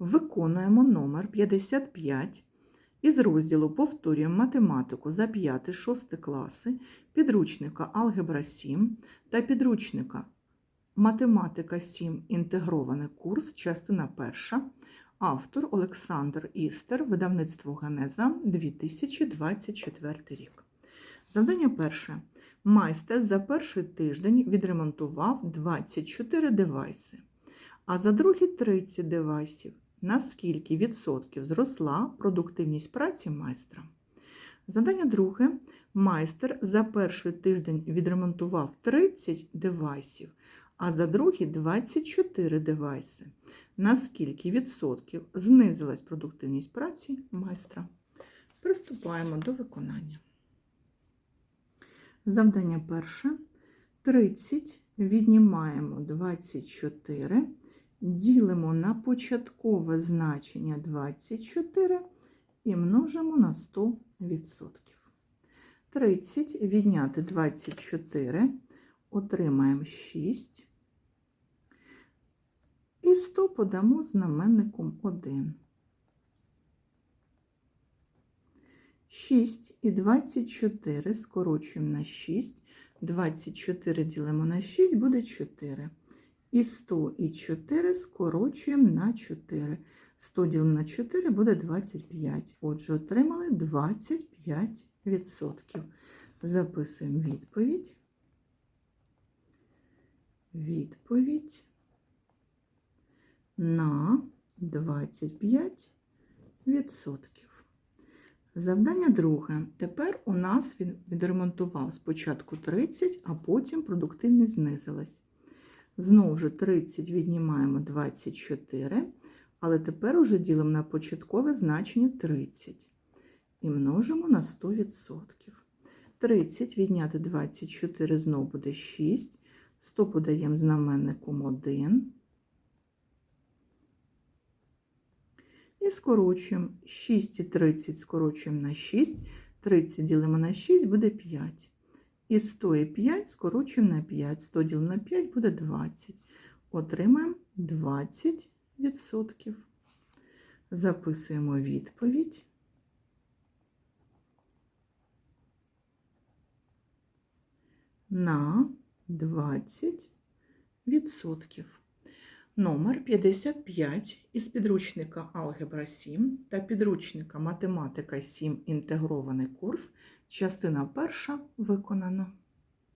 Виконуємо номер 55 із розділу Повторюємо математику за 5-6 класи підручника Алгебра 7 та підручника Математика 7. Інтегрований курс, частина 1. Автор Олександр Істер, видавництво Генеза 2024 рік. Завдання перше. Майстер за перший тиждень відремонтував 24 девайси, а за другий 30 девайсів. На скільки відсотків зросла продуктивність праці майстра? Завдання друге. Майстер за перший тиждень відремонтував 30 девайсів, а за другий 24 девайси. На скільки відсотків знизилась продуктивність праці майстра? Приступаємо до виконання. Завдання перше. 30 віднімаємо 24, ділимо на початкове значення 24 і множимо на 100%. 30 відняти 24, отримаємо 6. І 100 подамо знаменником 1. 6 і 24 скорочуємо на 6. 24 ділимо на 6, буде 4. І 100 і 4 скорочуємо на 4. 100 ділимо на 4 буде 25. Отже, отримали 25%. Записуємо відповідь. Відповідь на 25%. Завдання друге. Тепер у нас він відремонтував спочатку 30, а потім продуктивність знизилась. Знову ж 30 віднімаємо 24, але тепер уже ділимо на початкове значення 30 і множимо на 100%. 30 відняти 24 знову буде 6, 100 подаємо знаменником 1. І скорочуємо 6 і 30 скорочуємо на 6, 30 ділимо на 6 буде 5. І 100 і 5 скорочуємо на 5, 100 ділимо на 5 буде 20. Отримаємо 20%. Записуємо відповідь. На 20%. Номер 55 із підручника Алгебра 7 та підручника Математика 7. Інтегрований курс. Частина перша виконано.